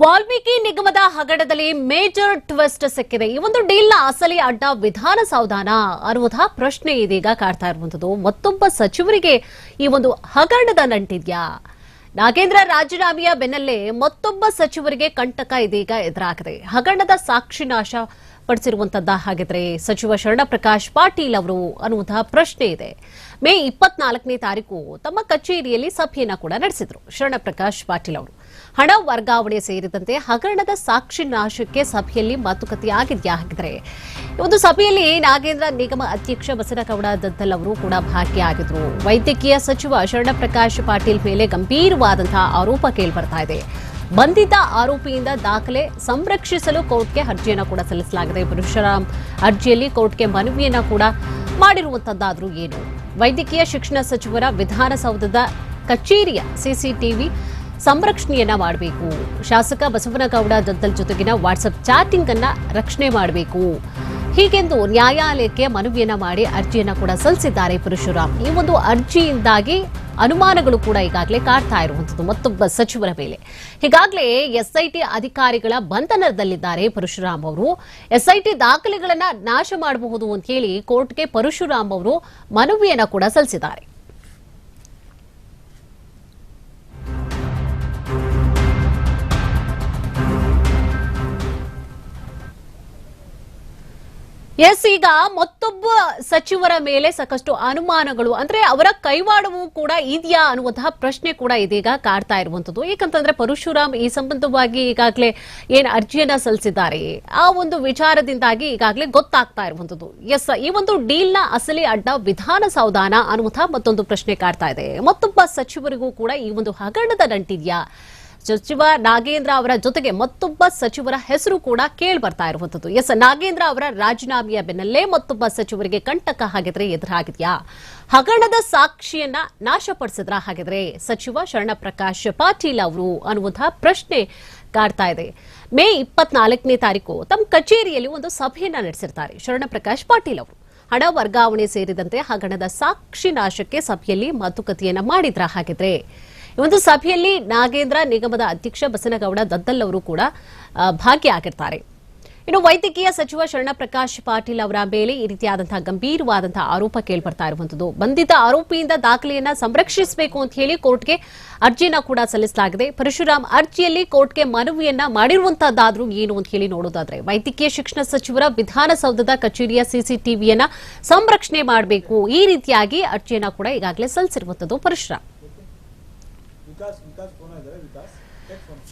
ವಾಲ್ಮೀಕಿ ನಿಗಮದ ಹಗರಣದಲ್ಲಿ major twist ಸಿಕ್ಕಿದೆ. ಈ ಒಂದು ಡೀಲ್ನ ಅಸಲಿ ಅಡ್ಡ ವಿಧಾನಸೌಧನ ಅನ್ನುವಂತಹ ಪ್ರಶ್ನೆ ಇದೀಗ ಕಾಡ್ತಾ ಇರುವಂತದ್ದು ಮತ್ತೊಬ್ಬ ಸಚಿವರಿಗೆ ಈ ಒಂದು ಹಗರಣದ ನಂಟಿದ್ಯಾ? ನಾಗೇಂದ್ರ ರಾಜೀನಾಮೆಯ ಬೆನ್ನಲ್ಲೇ ಮತ್ತೊಬ್ಬ ಸಚಿವರಿಗೆ ಕಂಟಕ ಇದೀಗ ಎದುರಾಗಿದೆ. ಹಗರಣದ ಸಾಕ್ಷಿ ನಾಶ ಪಡಿಸಿರುವಂತದ್ದ ಹಾಗಿದ್ರೆ ಸಚಿವ ಶರಣಪ್ರಕಾಶ್ ಪಾಟೀಲ್ ಅವರು ಅನ್ನುವಂತಹ ಪ್ರಶ್ನೆ ಇದೆ. ಮೇ ಇಪ್ಪತ್ನಾಲ್ಕನೇ ತಾರೀಕು ತಮ್ಮ ಕಚೇರಿಯಲ್ಲಿ ಸಭೆಯನ್ನ ಕೂಡ ನಡೆಸಿದ್ರು ಶರಣಪ್ರಕಾಶ್ ಪಾಟೀಲ್ ಅವರು. ಹಣ ವರ್ಗಾವಣೆ ಸೇರಿದಂತೆ ಹಗರಣದ ಸಾಕ್ಷಿ ನಾಶಕ್ಕೆ ಸಭೆಯಲ್ಲಿ ಮಾತುಕತೆ ಆಗಿದೆಯಾ ಹಾಗಿದ್ರೆ ಒಂದು ಸಭೆಯಲ್ಲಿ ನಾಗೇಂದ್ರ ನಿಗಮ ಅಧ್ಯಕ್ಷ ಬಸನಗೌಡ ದದ್ದಲ್ ಅವರು ಕೂಡ ಭಾಗಿಯಾಗಿದ್ರು. ವೈದ್ಯಕೀಯ ಸಚಿವ ಶರಣಪ್ರಕಾಶ್ ಪಾಟೀಲ್ ಮೇಲೆ ಗಂಭೀರವಾದಂತಹ ಆರೋಪ ಕೇಳಿಬರ್ತಾ ಇದೆ. ಬಂಧಿತ ಆರೋಪಿಯಿಂದ ದಾಖಲೆ ಸಂರಕ್ಷಿಸಲು ಕೋರ್ಟ್ಗೆ ಅರ್ಜಿಯನ್ನು ಕೂಡ ಸಲ್ಲಿಸಲಾಗಿದೆ. ಪರಶುರಾಮ್ ಅರ್ಜಿಯಲ್ಲಿ ಕೋರ್ಟ್ಗೆ ಮನವಿಯನ್ನು ಕೂಡ ಮಾಡಿರುವಂಥದ್ದಾದರೂ ಏನು? ವೈದ್ಯಕೀಯ ಶಿಕ್ಷಣ ಸಚಿವರ ವಿಧಾನಸೌಧದ ಕಚೇರಿಯ ಸಿಸಿಟಿವಿ ಸಂರಕ್ಷಣೆಯನ್ನ ಮಾಡಬೇಕು. ಶಾಸಕ ಬಸವನಗೌಡ ದದ್ದಲ್ ಜೊತೆಗಿನ ವಾಟ್ಸಪ್ ಚಾಟಿಂಗ್ ಅನ್ನ ರಕ್ಷಣೆ ಮಾಡಬೇಕು. ಹೀಗೆಂದು ನ್ಯಾಯಾಲಯಕ್ಕೆ ಮನವಿಯನ್ನ ಮಾಡಿ ಅರ್ಜಿಯನ್ನ ಕೂಡ ಸಲ್ಲಿಸಿದ್ದಾರೆ ಪರಶುರಾಮ್. ಈ ಒಂದು ಅರ್ಜಿಯಿಂದಾಗಿ ಅನುಮಾನಗಳು ಕೂಡ ಈಗಾಗಲೇ ಕಾಡ್ತಾ ಇರುವಂತದ್ದು ಮತ್ತೊಬ್ಬ ಸಚಿವರ ಮೇಲೆ. ಹೀಗಾಗಲೇ ಎಸ್ಐಟಿ ಅಧಿಕಾರಿಗಳ ಬಂಧನದಲ್ಲಿದ್ದಾರೆ ಪರಶುರಾಮ್ ಅವರು. ಎಸ್ಐಟಿ ದಾಖಲೆಗಳನ್ನ ನಾಶ ಮಾಡಬಹುದು ಅಂತ ಹೇಳಿ ಕೋರ್ಟ್ಗೆ ಪರಶುರಾಮ್ ಅವರು ಮನವಿಯನ್ನ ಕೂಡ ಸಲ್ಲಿಸಿದ್ದಾರೆ. ಎಸ್, ಈಗ ಮತ್ತೊಬ್ಬ ಸಚಿವರ ಮೇಲೆ ಸಾಕಷ್ಟು ಅನುಮಾನಗಳು, ಅಂದ್ರೆ ಅವರ ಕೈವಾಡವೂ ಕೂಡ ಇದೆಯಾ ಅನ್ನುವಂತಹ ಪ್ರಶ್ನೆ ಕೂಡ ಇದೀಗ ಕಾಡ್ತಾ ಇರುವಂತದ್ದು ಏಕಂತಂದ್ರೆ ಪರಶುರಾಮ್ ಈ ಸಂಬಂಧವಾಗಿ ಈಗಾಗಲೇ ಏನ್ ಅರ್ಜಿಯನ್ನ ಸಲ್ಲಿಸಿದ್ದಾರೆ? ಆ ಒಂದು ವಿಚಾರದಿಂದಾಗಿ ಈಗಾಗಲೇ ಗೊತ್ತಾಗ್ತಾ ಇರುವಂತದ್ದು ಎಸ್, ಈ ಒಂದು ಡೀಲ್ನ ಅಸಲಿ ಅಡ್ಡ ವಿಧಾನಸೌಧಾನ ಅನ್ನುವಂತಹ ಮತ್ತೊಂದು ಪ್ರಶ್ನೆ ಕಾಡ್ತಾ ಇದೆ. ಮತ್ತೊಬ್ಬ ಸಚಿವರಿಗೂ ಕೂಡ ಈ ಒಂದು ಹಗರಣದ ನಂಟಿದ್ಯಾ? ಸಚಿವ ನಾಗೇಂದ್ರ ಅವರ ಜೊತೆಗೆ ಮತ್ತೊಬ್ಬ ಸಚಿವರ ಹೆಸರು ಕೂಡ ಕೇಳಿ ಬರ್ತಾ ಇರುವಂತದ್ದು ಎಸ್, ನಾಗೇಂದ್ರ ಅವರ ರಾಜೀನಾಮೆಯ ಬೆನ್ನಲ್ಲೇ ಮತ್ತೊಬ್ಬ ಸಚಿವರಿಗೆ ಕಂಟಕ ಹಾಗಿದ್ರೆ ಎದುರಾಗಿದೆಯಾ? ಹಗರಣದ ಸಾಕ್ಷಿಯನ್ನ ನಾಶಪಡಿಸಿದ್ರ ಹಾಗಿದ್ರೆ? ಸಚಿವ ಶರಣಪ್ರಕಾಶ್ ಪಾಟೀಲ್ ಅವರು ಅನ್ನುವಂತಹ ಪ್ರಶ್ನೆ ಕಾಡ್ತಾ ಇದೆ. ಮೇ ಇಪ್ಪತ್ನಾಲ್ಕನೇ ತಾರೀಕು ತಮ್ಮ ಕಚೇರಿಯಲ್ಲಿ ಒಂದು ಸಭೆಯನ್ನ ನಡೆಸಿರ್ತಾರೆ ಶರಣಪ್ರಕಾಶ್ ಪಾಟೀಲ್ ಅವರು. ಹಣ ವರ್ಗಾವಣೆ ಸೇರಿದಂತೆ ಹಗರಣದ ಸಾಕ್ಷಿ ನಾಶಕ್ಕೆ ಸಭೆಯಲ್ಲಿ ಮಾತುಕತೆಯನ್ನ ಮಾಡಿದ್ರ ಹಾಗಿದ್ರೆ? ಒಂದು ಸಭೆಯಲ್ಲಿ ನಾಗೇಂದ್ರ ನಿಗಮದ ಅಧ್ಯಕ್ಷ ಬಸನಗೌಡ ದದ್ದಲ್ ಅವರು ಕೂಡ ಭಾಗಿಯಾಗಿರ್ತಾರೆ. ಇನ್ನು ವೈದ್ಯಕೀಯ ಸಚಿವ ಶರಣಪ್ರಕಾಶ್ ಪಾಟೀಲ್ ಅವರ ಮೇಲೆ ಈ ರೀತಿಯಾದಂತಹ ಗಂಭೀರವಾದಂತಹ ಆರೋಪ ಕೇಳ್ಬರ್ತಾ ಇರುವಂತದ್ದು. ಬಂಧಿತ ಆರೋಪಿಯಿಂದ ದಾಖಲೆಯನ್ನ ಸಂರಕ್ಷಿಸಬೇಕು ಅಂತ ಹೇಳಿ ಕೋರ್ಟ್ಗೆ ಅರ್ಜಿಯನ್ನ ಕೂಡ ಸಲ್ಲಿಸಲಾಗಿದೆ. ಪರಶುರಾಮ್ ಅರ್ಜಿಯಲ್ಲಿ ಕೋರ್ಟ್ಗೆ ಮನವಿಯನ್ನ ಮಾಡಿರುವಂತಹದ್ದಾದ್ರೂ ಏನು ಅಂತ ಹೇಳಿ ನೋಡೋದಾದ್ರೆ, ವೈದ್ಯಕೀಯ ಶಿಕ್ಷಣ ಸಚಿವರ ವಿಧಾನಸೌಧದ ಕಚೇರಿಯ ಸಿಸಿಟಿವಿಯನ್ನ ಸಂರಕ್ಷಣೆ ಮಾಡಬೇಕು. ಈ ರೀತಿಯಾಗಿ ಅರ್ಜಿಯನ್ನ ಕೂಡ ಈಗಾಗಲೇ ಸಲ್ಲಿಸಿರುವಂತದ್ದು Parashuram. Vitasse, Vitasse, Vitasse, Vitasse, é